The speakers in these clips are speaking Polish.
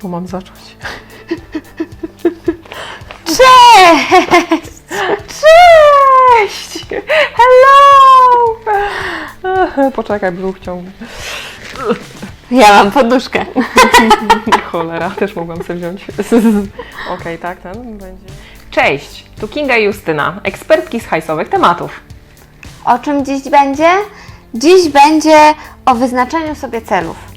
czego mam zacząć? Cześć! Cześć! Hello! Poczekaj, brzuch ciągnie. Ja mam poduszkę. Cholera, też mogłam sobie wziąć. Okej, tak, ten będzie. Cześć, tu Kinga i Justyna, ekspertki z hajsowych tematów. O czym dziś będzie? Dziś będzie o wyznaczeniu sobie celów.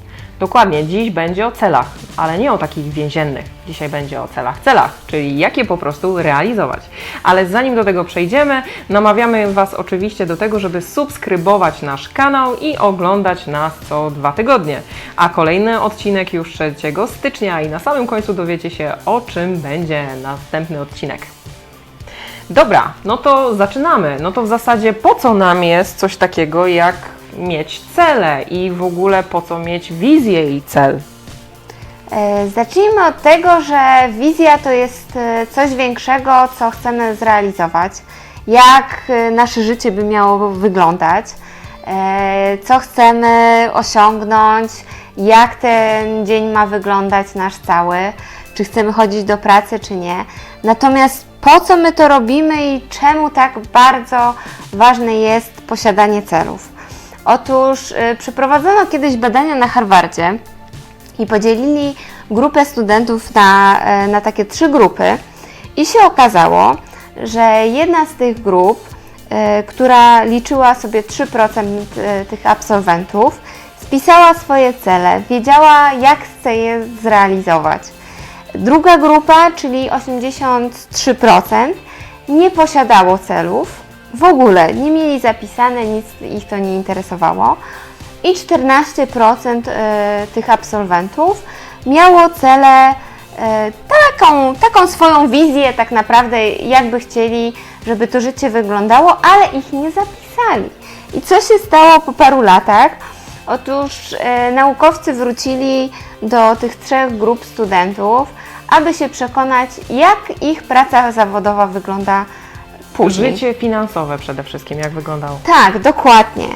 Dokładnie, dziś będzie o celach, ale nie o takich więziennych. Dzisiaj będzie o celach, celach, czyli jak je po prostu realizować. Ale zanim do tego przejdziemy, namawiamy Was oczywiście do tego, żeby subskrybować nasz kanał i oglądać nas co dwa tygodnie. A kolejny odcinek już 3 stycznia i na samym końcu dowiecie się o czym będzie następny odcinek. Dobra, no to zaczynamy. No to w zasadzie po co nam jest coś takiego jak mieć cele i w ogóle po co mieć wizję i cel? E, Zacznijmy od tego, że wizja to jest e, coś większego, co chcemy zrealizować. Jak e, nasze życie by miało wyglądać, co chcemy osiągnąć, jak ten dzień ma wyglądać nasz cały, czy chcemy chodzić do pracy, czy nie. Natomiast po co my to robimy i czemu tak bardzo ważne jest posiadanie celów? Otóż y, przeprowadzono kiedyś badania na Harvardzie i podzielili grupę studentów na, e, na takie trzy grupy i się okazało, że jedna z tych grup, e, która liczyła sobie 3% e, tych absolwentów, spisała swoje cele, wiedziała jak chce je zrealizować. Druga grupa, czyli 83%, nie posiadało celów, w ogóle nie mieli zapisane, nic ich to nie interesowało. I 14% e, tych absolwentów miało cele, e, taką, taką swoją wizję, tak naprawdę, jakby chcieli, żeby to życie wyglądało, ale ich nie zapisali. I co się stało po paru latach? Otóż e, naukowcy wrócili do tych trzech grup studentów, aby się przekonać, jak ich praca zawodowa wygląda później. Życie finansowe przede wszystkim, jak wyglądało? Tak, dokładnie.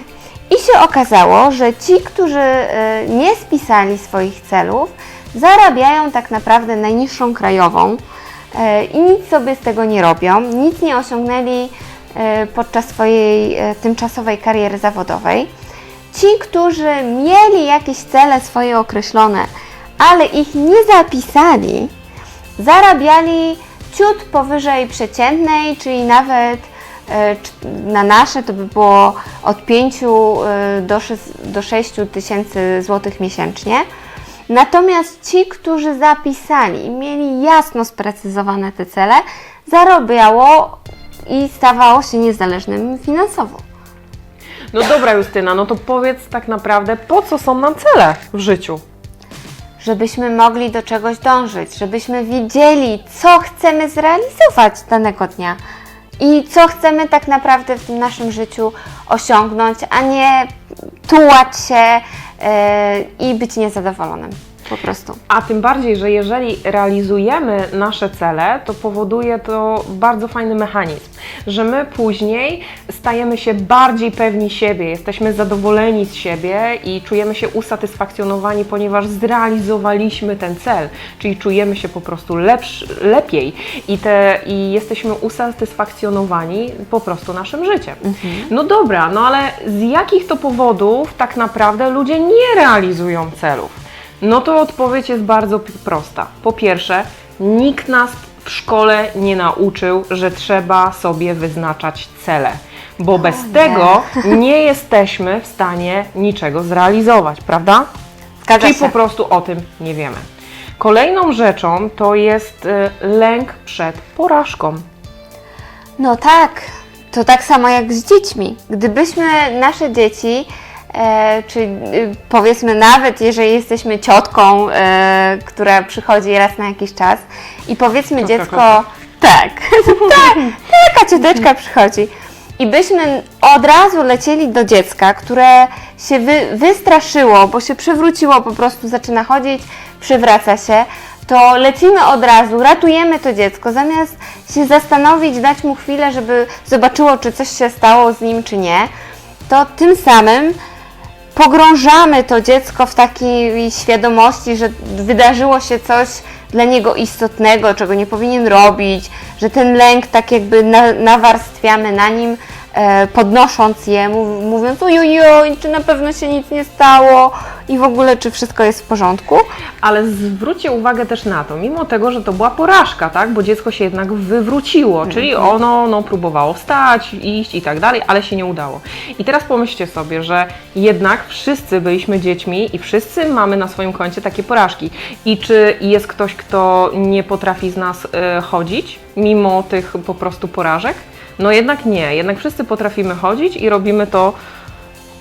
I się okazało, że ci, którzy e, nie spisali swoich celów, zarabiają tak naprawdę najniższą krajową e, i nic sobie z tego nie robią, nic nie osiągnęli e, podczas swojej tymczasowej kariery zawodowej. Ci, którzy mieli jakieś cele swoje określone, ale ich nie zapisali, zarabiali ciut powyżej przeciętnej, czyli nawet e, na nasze to by było od 5 e, do 6, do 6 tysięcy złotych miesięcznie. Natomiast ci, którzy zapisali i mieli jasno sprecyzowane te cele, zarabiało i stawało się niezależnym finansowo. No dobra Justyna, no to powiedz tak naprawdę, po co są nam cele w życiu? Żebyśmy mogli do czegoś dążyć, żebyśmy wiedzieli, co chcemy zrealizować danego dnia i co chcemy tak naprawdę w tym naszym życiu osiągnąć, a nie tułać się yy, i być niezadowolonym. Po prostu. A tym bardziej, że jeżeli realizujemy nasze cele, to powoduje to bardzo fajny mechanizm, że my później stajemy się bardziej pewni siebie, jesteśmy zadowoleni z siebie i czujemy się usatysfakcjonowani, ponieważ zrealizowaliśmy ten cel, czyli czujemy się po prostu lepszy, lepiej i, te, i jesteśmy usatysfakcjonowani po prostu naszym życiem. No dobra, no ale z jakich to powodów tak naprawdę ludzie nie realizują celów? No to odpowiedź jest bardzo prosta. Po pierwsze, nikt nas w szkole nie nauczył, że trzeba sobie wyznaczać cele, bo bez nie. tego nie jesteśmy w stanie niczego zrealizować, prawda? Zgadza Czyli się. po prostu o tym nie wiemy. Kolejną rzeczą to jest y, lęk przed porażką. No tak, to tak samo jak z dziećmi. Gdybyśmy nasze dzieci, czy y, powiedzmy nawet jeżeli jesteśmy ciotką, e, która przychodzi raz na jakiś czas i powiedzmy Ciotka dziecko, tak, tak, taka cioteczka przychodzi. I byśmy od razu lecieli do dziecka, które się wy, wystraszyło, bo się przewróciło, po prostu zaczyna chodzić, przywraca się, to lecimy od razu, ratujemy to dziecko, zamiast się zastanowić, dać mu chwilę, żeby zobaczyło, czy coś się stało z nim, czy nie, to tym samym pogrążamy to dziecko w takiej świadomości, że wydarzyło się coś dla niego istotnego, czego nie powinien robić, że ten lęk tak jakby na, nawarstwiamy na nim, e, podnosząc je, mów, mówiąc ojojoj, czy na pewno się nic nie stało i w ogóle czy wszystko jest w porządku. Ale zwróćcie uwagę też na to, mimo tego, że to była porażka, tak? Bo dziecko się jednak wywróciło, czyli ono no, próbowało wstać, iść i tak dalej, ale się nie udało. I teraz pomyślcie sobie, że jednak wszyscy byliśmy dziećmi i wszyscy mamy na swoim koncie takie porażki. I czy jest ktoś, kto nie potrafi z nas e, chodzić, mimo tych po prostu porażek? No jednak nie, jednak wszyscy potrafimy chodzić i robimy to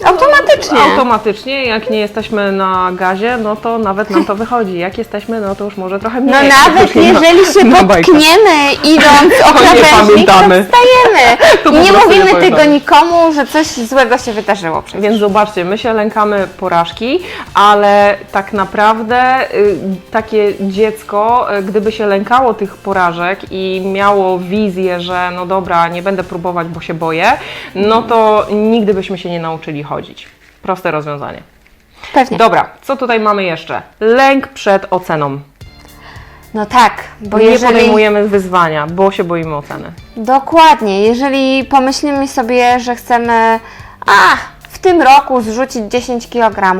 Automatycznie. Automatycznie, jak nie jesteśmy na gazie, no to nawet nam to wychodzi. Jak jesteśmy, no to już może trochę mniej. No nawet No, jeżeli się no bajka. potkniemy idąc o krawężnik, to wstajemy. To nie prostu nie mówimy tego nikomu, że coś złego się wydarzyło przecież. Więc zobaczcie, my się lękamy porażki, ale tak naprawdę y, takie dziecko, y, gdyby się lękało tych porażek i miało wizję, że no dobra, nie będę próbować, bo się boję, no to nigdy byśmy się nie nauczyli chodzić. Proste rozwiązanie. Pewnie. Dobra, co tutaj mamy jeszcze? Lęk przed oceną. No tak, bo nie jeżeli... podejmujemy wyzwania, bo się boimy oceny. Dokładnie, jeżeli pomyślimy sobie, że chcemy a, w tym roku zrzucić 10 kg,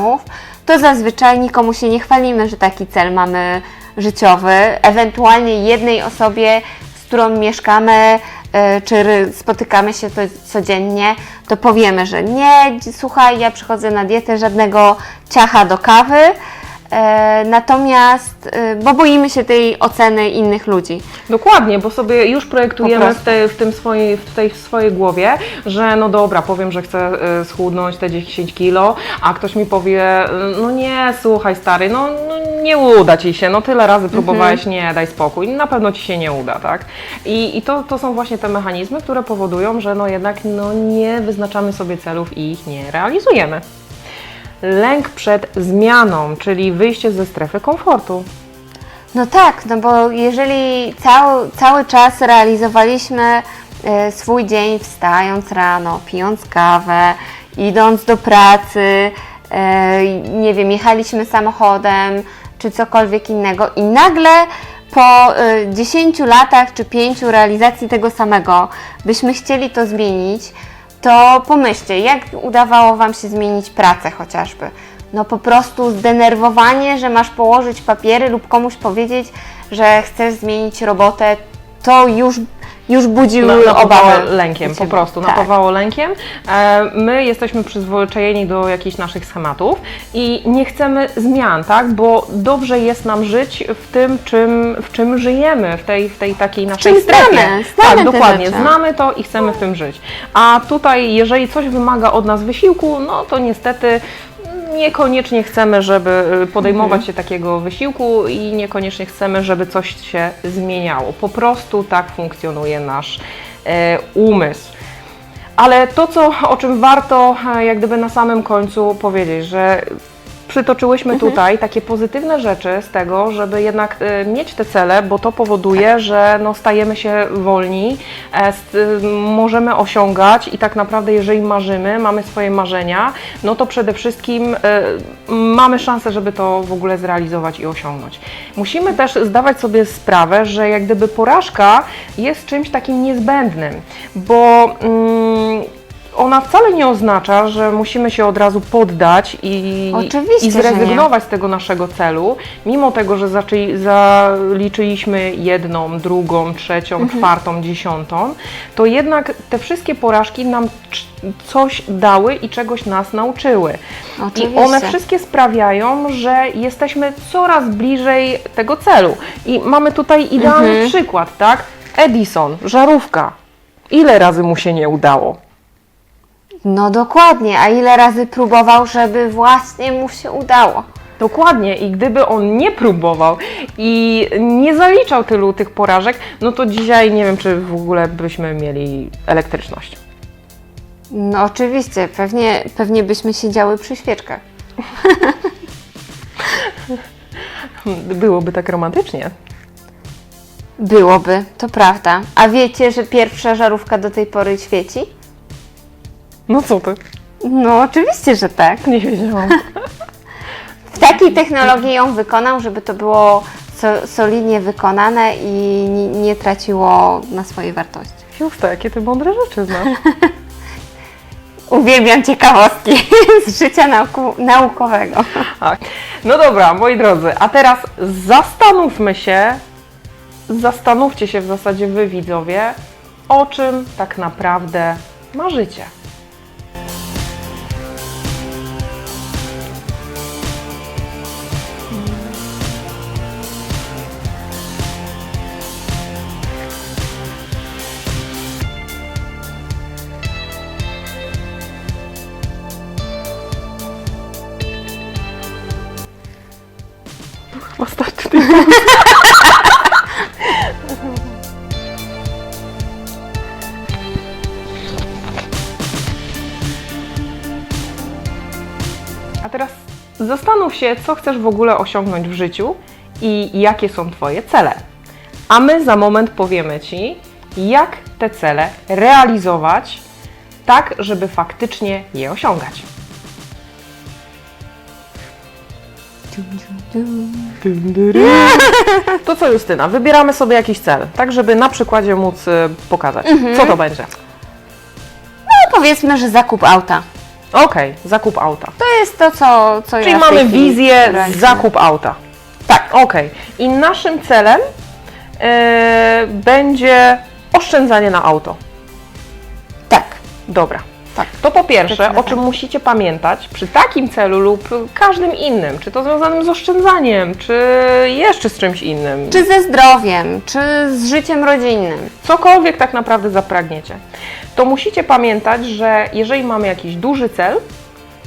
to zazwyczaj nikomu się nie chwalimy, że taki cel mamy życiowy. Ewentualnie jednej osobie, z którą mieszkamy, czy ry- spotykamy się to codziennie, to powiemy, że nie, słuchaj, ja przychodzę na dietę, żadnego ciacha do kawy. E, Natomiast, y, bo boimy się tej oceny innych ludzi. Dokładnie, bo sobie już projektujemy w, tej, w, tym swojej, w tej swojej głowie, że no dobra, powiem, że chcę y, schudnąć te 10 kilo, a ktoś mi powie, y, no nie, słuchaj stary, no, no nie uda Ci się, no tyle razy próbowałeś, nie, daj spokój, na pewno Ci się nie uda, tak? I, i to, to są właśnie te mechanizmy, które powodują, że no jednak no nie wyznaczamy sobie celów i ich nie realizujemy. Lęk przed zmianą, czyli wyjście ze strefy komfortu. No tak, no bo jeżeli cały, cały czas realizowaliśmy e, swój dzień wstając rano, pijąc kawę, idąc do pracy, e, nie wiem, jechaliśmy samochodem czy cokolwiek innego i nagle po e, 10 latach czy 5 realizacji tego samego byśmy chcieli to zmienić, to pomyślcie, jak udawało Wam się zmienić pracę chociażby. No po prostu zdenerwowanie, że masz położyć papiery lub komuś powiedzieć, że chcesz zmienić robotę, to już, już budzi Na- obawy. lękiem, po prostu Tak. napawało lękiem. E, My jesteśmy przyzwyczajeni do jakichś naszych schematów i nie chcemy zmian, tak? Bo dobrze jest nam żyć w tym, czym, w czym żyjemy, w tej, w tej takiej naszej czym strefie. znamy, znamy tak, dokładnie, rzeczy. znamy to i chcemy w tym żyć. A tutaj, jeżeli coś wymaga od nas wysiłku, no to niestety niekoniecznie chcemy, żeby y, podejmować się takiego wysiłku i niekoniecznie chcemy, żeby coś się zmieniało. Po prostu tak funkcjonuje nasz e, umysł. Ale to, co, o czym warto jak gdyby na samym końcu powiedzieć, że przytoczyłyśmy Mhm. tutaj takie pozytywne rzeczy z tego, żeby jednak e, mieć te cele, bo to powoduje, że no, stajemy się wolni, e, e, możemy osiągać i tak naprawdę jeżeli marzymy, mamy swoje marzenia, no to przede wszystkim e, mamy szansę, żeby to w ogóle zrealizować i osiągnąć. Musimy też zdawać sobie sprawę, że jak gdyby porażka jest czymś takim niezbędnym, bo mm, ona wcale nie oznacza, że musimy się od razu poddać i, Oczywiście, i zrezygnować z tego naszego celu, mimo tego, że zaczęli, zaliczyliśmy jedną, drugą, trzecią, Mhm. czwartą, dziesiątą, to jednak te wszystkie porażki nam coś dały i czegoś nas nauczyły. I Oczywiście. one wszystkie sprawiają, że jesteśmy coraz bliżej tego celu. I mamy tutaj idealny Mhm. przykład, tak? Edison, żarówka. Ile razy mu się nie udało? No dokładnie, a ile razy próbował, żeby właśnie mu się udało. Dokładnie, i gdyby on nie próbował i nie zaliczał tylu tych porażek, no to dzisiaj nie wiem, czy w ogóle byśmy mieli elektryczność. No oczywiście, pewnie, pewnie byśmy siedziały przy świeczkach. Byłoby tak romantycznie. Byłoby, to prawda. A wiecie, że pierwsza żarówka do tej pory świeci? No co ty? No oczywiście, że tak. Nie wiedziałam. W takiej technologii ją wykonał, żeby to było so, solidnie wykonane i nie, nie traciło na swojej wartości. Justa, jakie ty mądre rzeczy znasz. Uwielbiam ciekawostki z życia nauku, naukowego. Tak. No dobra, moi drodzy, a teraz zastanówmy się, zastanówcie się w zasadzie wy widzowie, o czym tak naprawdę marzycie. Się, co chcesz w ogóle osiągnąć w życiu i jakie są Twoje cele. A my za moment powiemy Ci, jak te cele realizować tak, żeby faktycznie je osiągać. To co Justyna, wybieramy sobie jakiś cel, tak żeby na przykładzie móc y, pokazać, co to będzie. No powiedzmy, że zakup auta. Okej, zakup auta. To jest to, co, co Czyli ja w tej mamy chwili wizję realizuję. zakup auta. Tak, okej. I naszym celem e, będzie oszczędzanie na auto. Tak. Dobra. Tak. To po pierwsze, o czym musicie pamiętać przy takim celu lub każdym innym, czy to związanym z oszczędzaniem, czy jeszcze z czymś innym, Czy ze zdrowiem, czy z życiem rodzinnym. cokolwiek tak naprawdę zapragniecie, to musicie pamiętać, że jeżeli mamy jakiś duży cel,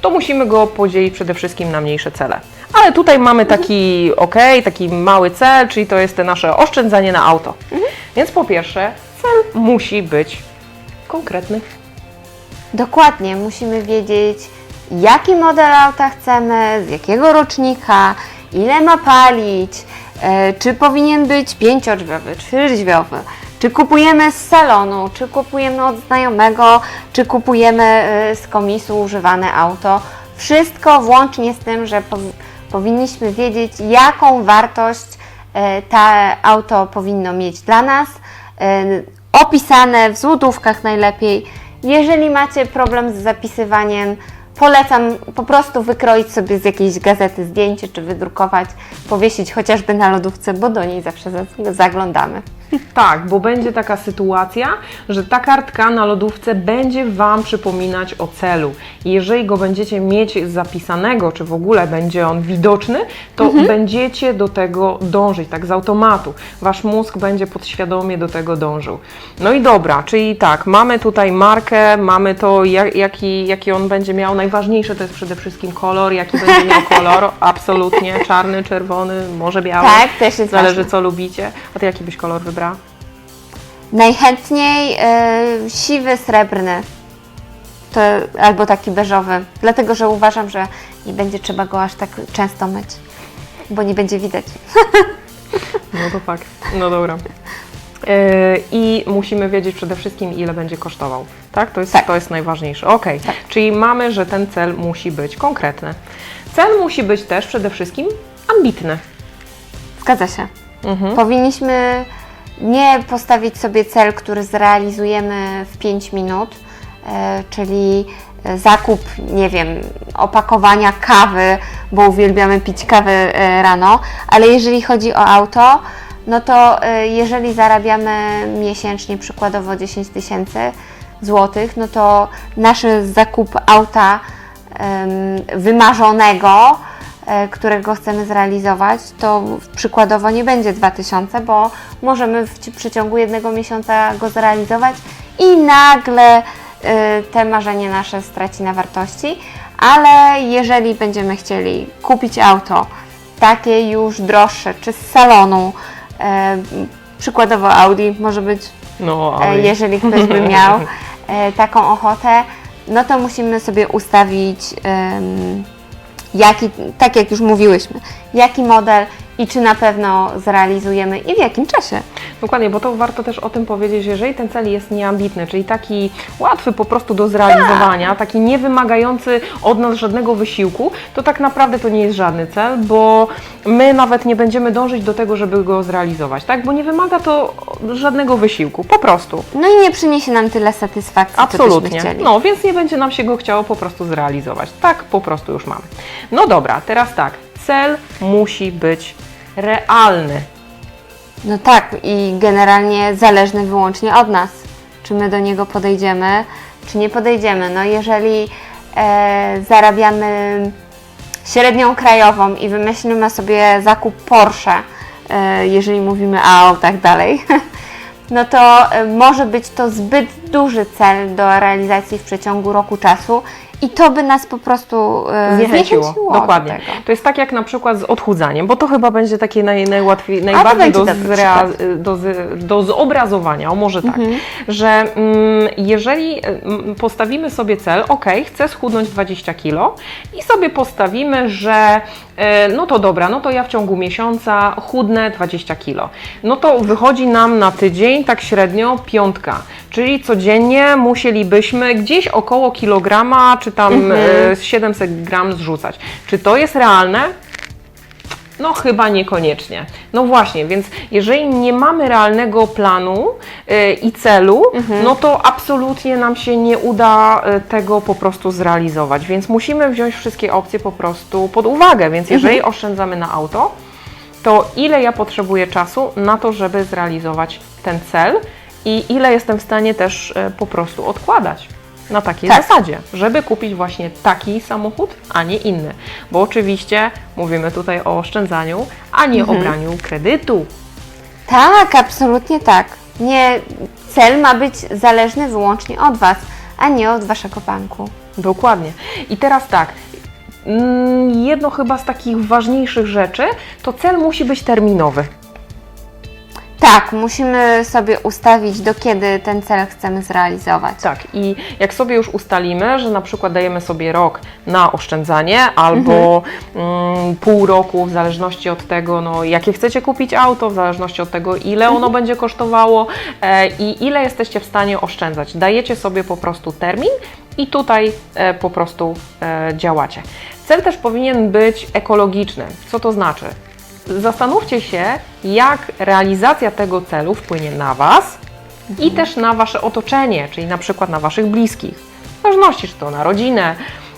to musimy go podzielić przede wszystkim na mniejsze cele. Ale tutaj mamy taki, ok, taki mały cel, czyli to jest te nasze oszczędzanie na auto. Więc po pierwsze, cel musi być konkretny. Dokładnie, musimy wiedzieć, jaki model auta chcemy, z jakiego rocznika, ile ma palić, e, czy powinien być pięciodrzwiowy, czy drzwiowy, czy kupujemy z salonu, czy kupujemy od znajomego, czy kupujemy e, z komisu używane auto. Wszystko włącznie z tym, że powi- powinniśmy wiedzieć, jaką wartość e, to auto powinno mieć dla nas, e, opisane w złotówkach najlepiej. Jeżeli macie problem z zapisywaniem, polecam po prostu wykroić sobie z jakiejś gazety zdjęcie, czy wydrukować, powiesić chociażby na lodówce, bo do niej zawsze za- zaglądamy. Tak, bo będzie taka sytuacja, że ta kartka na lodówce będzie Wam przypominać o celu. Jeżeli go będziecie mieć zapisanego, czy w ogóle będzie on widoczny, to będziecie do tego dążyć, tak z automatu. Wasz mózg będzie podświadomie do tego dążył. No i dobra, czyli tak, mamy tutaj markę, mamy to, jak, jaki, jaki on będzie miał. Najważniejsze to jest przede wszystkim kolor, jaki będzie miał kolor, absolutnie, czarny, czerwony, może biały. Tak, też jest Zależy ważne. co lubicie. A Ty jaki byś kolor wybrała? Najchętniej e, siwy, srebrny. To, albo taki beżowy, dlatego że uważam, że nie będzie trzeba go aż tak często myć, bo nie będzie widać. No to fakt. No dobra. Yy, I musimy wiedzieć przede wszystkim, ile będzie kosztował. Tak? To jest, Tak. To jest najważniejsze. Okej. Czyli mamy, że ten cel musi być konkretny. Cel musi być też przede wszystkim ambitny. Zgadza się. Mhm. Powinniśmy nie postawić sobie cel, który zrealizujemy w 5 minut, e, czyli e, zakup, nie wiem, opakowania kawy, bo uwielbiamy pić kawę e, rano, ale jeżeli chodzi o auto, no to jeżeli zarabiamy miesięcznie przykładowo 10 tysięcy złotych, no to nasz zakup auta wymarzonego, którego chcemy zrealizować, to przykładowo nie będzie 2000, bo możemy w ci- przeciągu jednego miesiąca go zrealizować i nagle e, te marzenie nasze straci na wartości, ale jeżeli będziemy chcieli kupić auto takie już droższe, czy z salonu, e, przykładowo Audi może być No, E, jeżeli ktoś by miał e, taką ochotę, no to musimy sobie ustawić, jaki, tak jak już mówiłyśmy, jaki model, i czy na pewno zrealizujemy i w jakim czasie. Dokładnie, bo to warto też o tym powiedzieć, że jeżeli ten cel jest nieambitny, czyli taki łatwy po prostu do zrealizowania, taki nie wymagający od nas żadnego wysiłku, to tak naprawdę to nie jest żadny cel, bo my nawet nie będziemy dążyć do tego, żeby go zrealizować, tak? Bo nie wymaga to żadnego wysiłku, po prostu. No i nie przyniesie nam tyle satysfakcji, co byśmy Absolutnie. chcieli. No, więc nie będzie nam się go chciało po prostu zrealizować. Tak po prostu już mamy. No dobra, teraz tak. Cel musi być realny. No tak, i generalnie zależny wyłącznie od nas, czy my do niego podejdziemy, czy nie podejdziemy. No jeżeli e, zarabiamy średnią krajową i wymyślimy sobie zakup Porsche, e, jeżeli mówimy o autach dalej, no to e, może być to zbyt duży cel do realizacji w przeciągu roku czasu i to by nas po prostu e, Zniechęciło. zniechęciło do Dokładnie. tego. To jest tak jak na przykład z odchudzaniem, bo to chyba będzie takie naj, najłatwiej, najbardziej do, zrea, przykład. do, z- do zobrazowania, o może tak, że mm, jeżeli mm, postawimy sobie cel, ok, chcę schudnąć 20 kg i sobie postawimy, że e, no to dobra, no to ja w ciągu miesiąca chudnę 20 kg. No to wychodzi nam na tydzień tak średnio piątka, czyli codziennie musielibyśmy gdzieś około kilograma, czy tam e, 700 gram zrzucać. Czy to jest realne? No chyba niekoniecznie. No właśnie, więc jeżeli nie mamy realnego planu y, i celu, no to absolutnie nam się nie uda y, tego po prostu zrealizować. Więc musimy wziąć wszystkie opcje po prostu pod uwagę. Więc jeżeli oszczędzamy na auto, to ile ja potrzebuję czasu na to, żeby zrealizować ten cel i ile jestem w stanie też y, po prostu odkładać. Na takiej Tak. zasadzie, żeby kupić właśnie taki samochód, a nie inny. Bo oczywiście mówimy tutaj o oszczędzaniu, a nie o braniu kredytu. Tak, absolutnie tak. Nie, cel ma być zależny wyłącznie od Was, a nie od Waszego banku. Dokładnie. I teraz tak. mm, Jedno chyba z takich ważniejszych rzeczy, to cel musi być terminowy. Tak, musimy sobie ustawić, do kiedy ten cel chcemy zrealizować. Tak, i jak sobie już ustalimy, że na przykład dajemy sobie rok na oszczędzanie albo mm, pół roku, w zależności od tego, no, jakie chcecie kupić auto, w zależności od tego, ile ono będzie kosztowało e, i ile jesteście w stanie oszczędzać. Dajecie sobie po prostu termin i tutaj e, po prostu e, działacie. Cel też powinien być ekologiczny. Co to znaczy? Zastanówcie się, jak realizacja tego celu wpłynie na Was i też na Wasze otoczenie, czyli na przykład na Waszych bliskich. W zależności, czy to na rodzinę,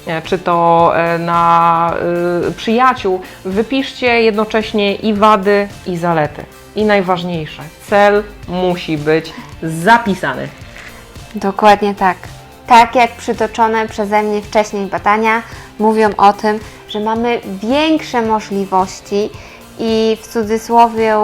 e, czy to e, na y, przyjaciół. Wypiszcie jednocześnie i wady, i zalety. I najważniejsze, cel musi być zapisany. Dokładnie tak. Tak jak przytoczone przeze mnie wcześniej badania mówią o tym, że mamy większe możliwości i w cudzysłowie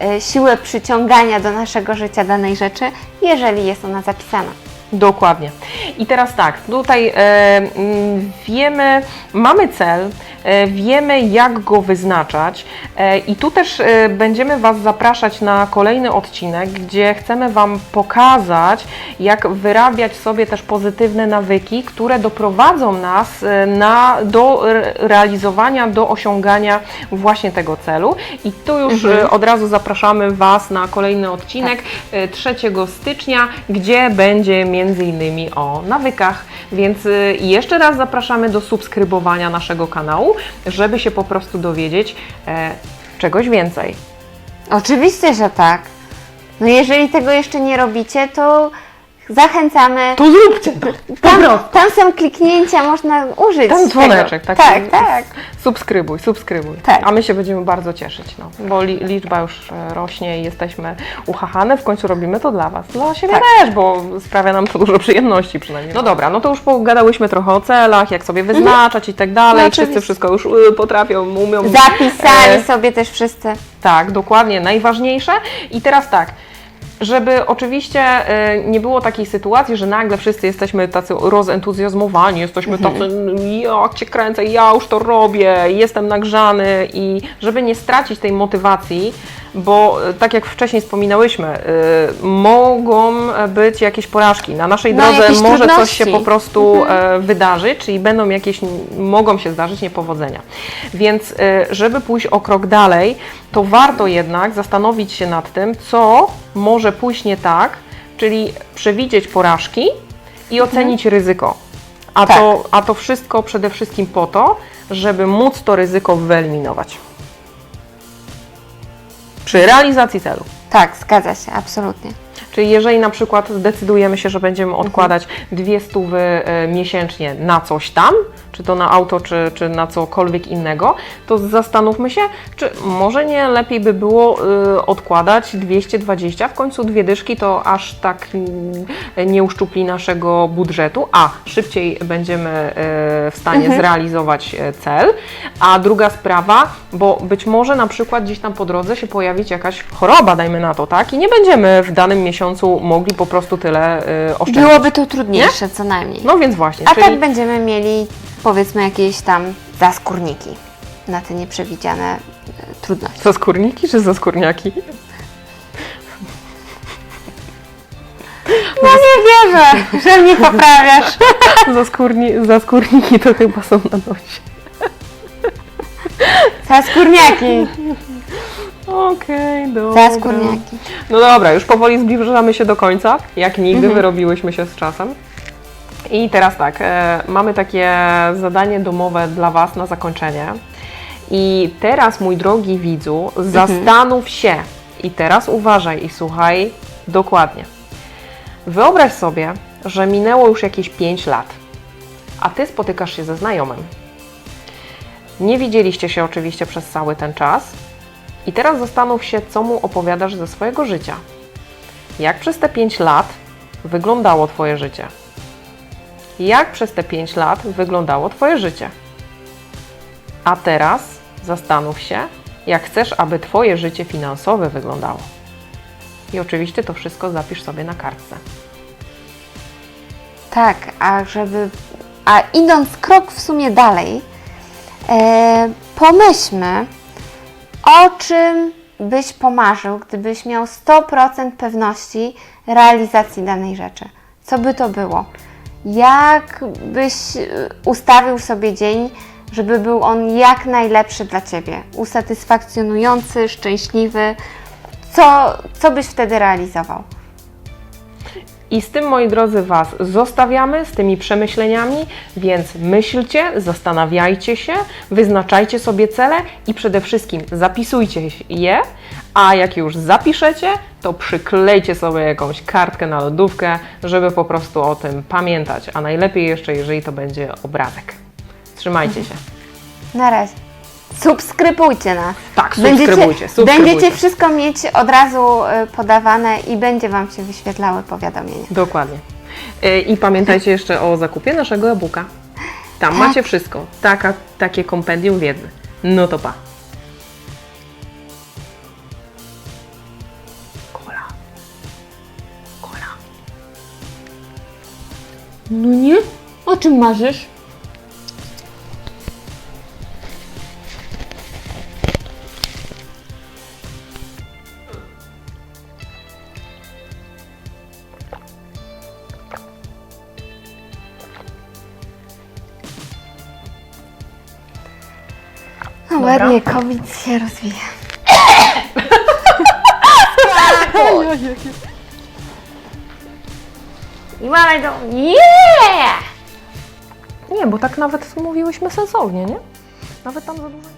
e, siłę przyciągania do naszego życia danej rzeczy, jeżeli jest ona zapisana. Dokładnie. I teraz tak, tutaj e, mm, wiemy, mamy cel, wiemy jak go wyznaczać e, i tu też e, będziemy Was zapraszać na kolejny odcinek, gdzie chcemy Wam pokazać, jak wyrabiać sobie też pozytywne nawyki, które doprowadzą nas e, na, do re- realizowania, do osiągania właśnie tego celu. I tu już e, od razu zapraszamy Was na kolejny odcinek e, 3 stycznia, gdzie będzie między innymi o nawykach. Więc jeszcze raz zapraszamy do subskrybowania naszego kanału, żeby się po prostu dowiedzieć e, czegoś więcej. Oczywiście, że tak. No jeżeli tego jeszcze nie robicie, to zachęcamy. To zróbcie to! Po Tam, prostu. tam są kliknięcia, można użyć. Ten dzwoneczek, tego. taki. Tak, tak. Subskrybuj, subskrybuj. Tak. A my się będziemy bardzo cieszyć, no, bo li, liczba już e, rośnie i jesteśmy uchachane. W końcu robimy to dla Was. Dla siebie Tak. też, bo sprawia nam to dużo przyjemności przynajmniej. No dobra, no to już pogadałyśmy trochę o celach, jak sobie wyznaczać i tak dalej. No Wszyscy wszystko już y, potrafią, umią. Zapisali E, sobie też wszyscy. Tak, dokładnie, najważniejsze. I teraz tak, Żeby oczywiście e, nie było takiej sytuacji, że nagle wszyscy jesteśmy tacy rozentuzjazmowani, jesteśmy tacy, ja cię kręcę, ja już to robię, jestem nagrzany i żeby nie stracić tej motywacji, bo e, tak jak wcześniej wspominałyśmy, e, mogą być jakieś porażki. Na naszej No, drodze może coś trudności. się po prostu e, wydarzy, czyli będą jakieś, mogą się zdarzyć niepowodzenia. Więc żeby pójść o krok dalej, to warto jednak zastanowić się nad tym, co może pójść nie tak, czyli przewidzieć porażki i ocenić ryzyko. A, Tak. to, a to wszystko przede wszystkim po to, żeby móc to ryzyko wyeliminować. Przy realizacji celu. Tak, zgadza się, absolutnie. Czyli jeżeli na przykład zdecydujemy się, że będziemy odkładać dwie stówy e, miesięcznie na coś tam, czy to na auto, czy, czy na cokolwiek innego, to zastanówmy się, czy może nie lepiej by było e, odkładać 220, w końcu dwie dyszki to aż tak mm, nie uszczupli naszego budżetu, a szybciej będziemy e, w stanie zrealizować e, cel. A druga sprawa, bo być może na przykład gdzieś tam po drodze się pojawić jakaś choroba, dajmy na to, tak? I nie będziemy w danym miesiącu mogli po prostu tyle y, oszczędzić. Byłoby to trudniejsze co najmniej. No więc właśnie, A czyli tak będziemy mieli powiedzmy jakieś tam zaskórniki na te nieprzewidziane e, trudności. zaskórniki czy zaskórniaki? No nie wierzę, że mnie poprawiasz. Zaskórni, zaskórniki to chyba są na nosie. Zaskórniaki. Okej, dobra. Zaskórniaki. No dobra, już powoli zbliżamy się do końca. Jak nigdy wyrobiłyśmy się z czasem. I teraz tak, e, mamy takie zadanie domowe dla Was na zakończenie. I teraz, mój drogi widzu, zastanów się. I teraz uważaj i słuchaj dokładnie. Wyobraź sobie, że minęło już jakieś 5 lat, a Ty spotykasz się ze znajomym. Nie widzieliście się oczywiście przez cały ten czas, i teraz zastanów się, co mu opowiadasz ze swojego życia. Jak przez te 5 lat wyglądało Twoje życie? Jak przez te 5 lat wyglądało Twoje życie? A teraz zastanów się, jak chcesz, aby Twoje życie finansowe wyglądało. I oczywiście to wszystko zapisz sobie na kartce. Tak, a żeby. A idąc krok w sumie dalej, e, pomyślmy, o czym byś pomarzył, gdybyś miał 100% pewności realizacji danej rzeczy. Co by to było? Jak byś e, ustawił sobie dzień, żeby był on jak najlepszy dla Ciebie? Usatysfakcjonujący, szczęśliwy. Co, co byś wtedy realizował? I z tym, moi drodzy, Was zostawiamy, z tymi przemyśleniami, więc myślcie, zastanawiajcie się, wyznaczajcie sobie cele i przede wszystkim zapisujcie je, a jak już zapiszecie, to przyklejcie sobie jakąś kartkę na lodówkę, żeby po prostu o tym pamiętać, a najlepiej jeszcze, jeżeli to będzie obrazek. Trzymajcie się. Na razie. Subskrybujcie nas. Tak, subskrybujcie, subskrybujcie. Będziecie wszystko mieć od razu y, podawane i będzie Wam się wyświetlały powiadomienia. Dokładnie. Y, I pamiętajcie jeszcze o zakupie naszego e-booka. Tam Tak. macie wszystko. Taka, takie kompendium wiedzy. No to pa. No nie? O czym marzysz? No Dobra. ładnie, COVID się rozwija. I mamy to. Yeah! Nie, bo tak nawet mówiłyśmy sensownie, nie? Nawet tam za dużo.